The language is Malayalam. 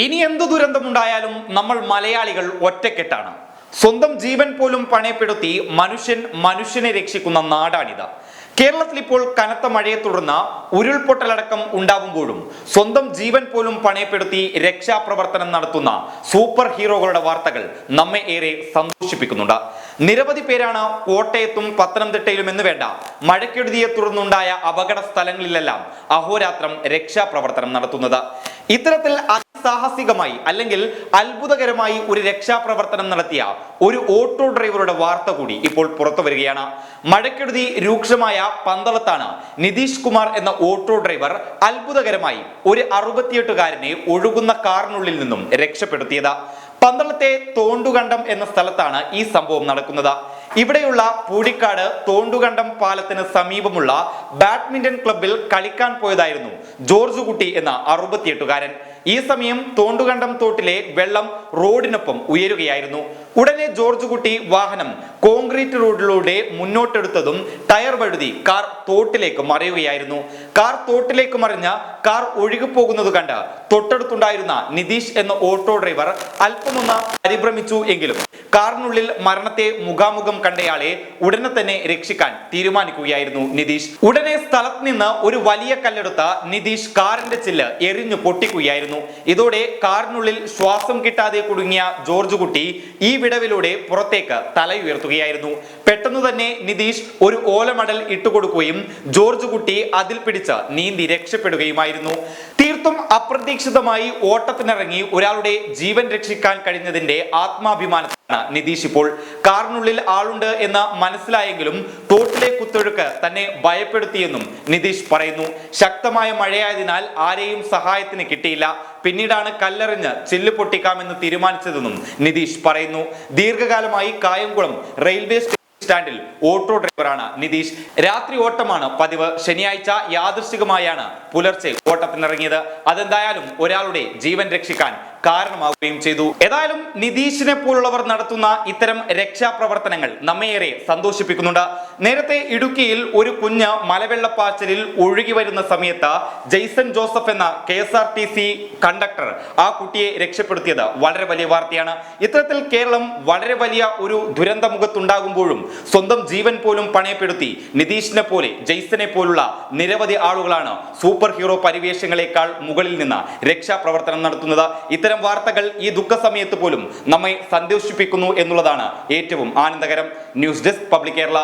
ഇനി എന്ത് ദുരന്തമുണ്ടായാലും നമ്മൾ മലയാളികൾ ഒറ്റക്കെട്ടാണ്. സ്വന്തം ജീവൻ പോലും പണയപ്പെടുത്തി മനുഷ്യൻ മനുഷ്യനെ രക്ഷിക്കുന്ന നാടാണിത്. കേരളത്തിൽ ഇപ്പോൾ കനത്ത മഴയെ തുടർന്ന് ഉരുൾപൊട്ടലടക്കം ഉണ്ടാകുമ്പോഴും സ്വന്തം ജീവൻ പോലും പണയപ്പെടുത്തി രക്ഷാപ്രവർത്തനം നടത്തുന്ന സൂപ്പർ ഹീറോകളുടെ വാർത്തകൾ നമ്മെ ഏറെ സന്തോഷിപ്പിക്കുന്നുണ്ട്. നിരവധി പേരാണ് കോട്ടയത്തും പത്തനംതിട്ടയിലും എന്ന് വേണ്ട മഴക്കെടുതിയെ തുടർന്നുണ്ടായ അപകട സ്ഥലങ്ങളിലെല്ലാം അഹോരാത്രം രക്ഷാപ്രവർത്തനം നടത്തുന്നത്. ഇത്തരത്തിൽ അതിസാഹസികമായി അല്ലെങ്കിൽ അത്ഭുതകരമായി ഒരു രക്ഷാപ്രവർത്തനം നടത്തിയ ഒരു ഓട്ടോ ഡ്രൈവറുടെ വാർത്ത കൂടി ഇപ്പോൾ പുറത്തു വരികയാണ്. മഴക്കെടുതി രൂക്ഷമായ പന്തളത്താണ് നിതീഷ് കുമാർ എന്ന ഓട്ടോ ഡ്രൈവർ അത്ഭുതകരമായി ഒരു അറുപത്തിയെട്ടുകാരനെ ഒഴുകുന്ന കാറിനുള്ളിൽ നിന്നും രക്ഷപ്പെടുത്തിയത്. പന്തളത്തെ തോണ്ടുകണ്ടം എന്ന സ്ഥലത്താണ് ഈ സംഭവം നടക്കുന്നത്. ഇവിടെയുള്ള പൂടിക്കാട് തോണ്ടുകണ്ടം പാലത്തിന് സമീപമുള്ള ബാഡ്മിന്റൺ ക്ലബിൽ കളിക്കാൻ പോയതായിരുന്നു ജോർജ് കുട്ടി എന്ന അറുപത്തിയെട്ടുകാരൻ. ഈ സമയം തോണ്ടുകണ്ടം തോട്ടിലെ വെള്ളം റോഡിനൊപ്പം ഉയരുകയായിരുന്നു. ഉടനെ ജോർജ് കുട്ടി വാഹനം കോൺക്രീറ്റ് റോഡിലൂടെ മുന്നോട്ടെടുത്തതും ടയർ വഴുതി കാർ തോട്ടിലേക്ക് മറിയുകയായിരുന്നു. കാർ തോട്ടിലേക്ക് മറിഞ്ഞ കാർ ഒഴുകി ഒഴുകിപ്പോകുന്നത് കണ്ട് തൊട്ടടുത്തുണ്ടായിരുന്ന നിതീഷ് എന്ന ഓട്ടോ ഡ്രൈവർ അല്പമൊന്ന് പരിഭ്രമിച്ചു എങ്കിലും കാറിനുള്ളിൽ മരണത്തെ മുഖാമുഖം കണ്ടയാളെ ഉടനെ തന്നെ രക്ഷിക്കാൻ തീരുമാനിക്കുകയായിരുന്നു നിതീഷ്. ഉടനെ സ്ഥലത്ത് നിന്ന് ഒരു വലിയ കല്ലെടുത്ത നിതീഷ് കാറിന്റെ ചില്ല് എറിഞ്ഞു പൊട്ടിക്കുകയായിരുന്നു. ഇതോടെ കാറിനുള്ളിൽ ശ്വാസം കിട്ടാതെ കുടുങ്ങിയ ജോർജ് കുട്ടി ഈ വിടവിലൂടെ പുറത്തേക്ക് തലയുയർത്തുകയായിരുന്നു. പെട്ടെന്ന് തന്നെ നിതീഷ് ഒരു ഓലമടൽ ഇട്ടുകൊടുക്കുകയും ജോർജ് കുട്ടി അതിൽ പിടിച്ച് നീന്തി രക്ഷപ്പെടുകയുമായിരുന്നു. തീർത്തും അപ്രതീക്ഷിതമായി ഓട്ടത്തിനിറങ്ങി ഒരാളുടെ ജീവൻ രക്ഷിക്കാൻ കഴിഞ്ഞതിന്റെ ആത്മാഭിമാനത്തിലാണ് നിതീഷ് ഇപ്പോൾ കാറിനുള്ളിൽ ആളുണ്ട് എന്ന് മനസ്സിലായെങ്കിലും തോട്ടിലെ കുത്തൊഴുക്ക് തന്നെ ഭയപ്പെടുത്തിയെന്നും നിതീഷ് പറയുന്നു. ശക്തമായ മഴയായതിനാൽ ആരെയും സഹായത്തിന് കിട്ടിയില്ല. പിന്നീടാണ് കല്ലെറിഞ്ഞ് ചില്ല് പൊട്ടിക്കാമെന്ന് തീരുമാനിച്ചതെന്നും നിതീഷ് പറയുന്നു. ദീർഘകാലമായി കായംകുളം റെയിൽവേ സ്റ്റാൻഡിൽ ഓട്ടോ ഡ്രൈവറാണ് നിതീഷ്. രാത്രി ഓട്ടമാണ് പതിവ്. ശനിയാഴ്ച യാദൃശികമായാണ് പുലർച്ചെ ഓട്ടത്തിനിറങ്ങിയത്. അതെന്തായാലും ഒരാളുടെ ജീവൻ രക്ഷിക്കാൻ കാരണമാവുകയും ചെയ്തു. ഏതായാലും നിതീഷിനെ പോലുള്ളവർ നടത്തുന്ന ഇത്തരം രക്ഷാപ്രവർത്തനങ്ങൾ നമ്മയേറെ സന്തോഷിപ്പിക്കുന്നുണ്ട്. നേരത്തെ ഇടുക്കിയിൽ ഒരു കുഞ്ഞ് മലവെള്ളപ്പാച്ചലിൽ ഒഴുകി വരുന്ന സമയത്ത് ജെയ്സൺ ജോസഫ് എന്ന K S R T C conductor ആ കുട്ടിയെ രക്ഷപ്പെടുത്തിയത് വളരെ വലിയ വാർത്തയാണ്. ഇത്തരത്തിൽ കേരളം വളരെ വലിയ ഒരു ദുരന്ത മുഖത്തുണ്ടാകുമ്പോഴും സ്വന്തം ജീവൻ പോലും പണയപ്പെടുത്തി നിതീഷിനെ പോലെ ജെയ്സനെ പോലുള്ള നിരവധി ആളുകളാണ് സൂപ്പർ ഹീറോ പരിവേഷങ്ങളെക്കാൾ മുകളിൽ നിന്ന് രക്ഷാപ്രവർത്തനം നടത്തുന്നത്. ഇത്തരം വാർത്തകൾ ഈ ദുഃഖ സമയത്ത് പോലും നമ്മെ സന്തോഷിപ്പിക്കുന്നു എന്നുള്ളതാണ് ഏറ്റവും ആനന്ദകരം ന്യൂസ് ഡെസ്ക് പബ്ലിക് കേരള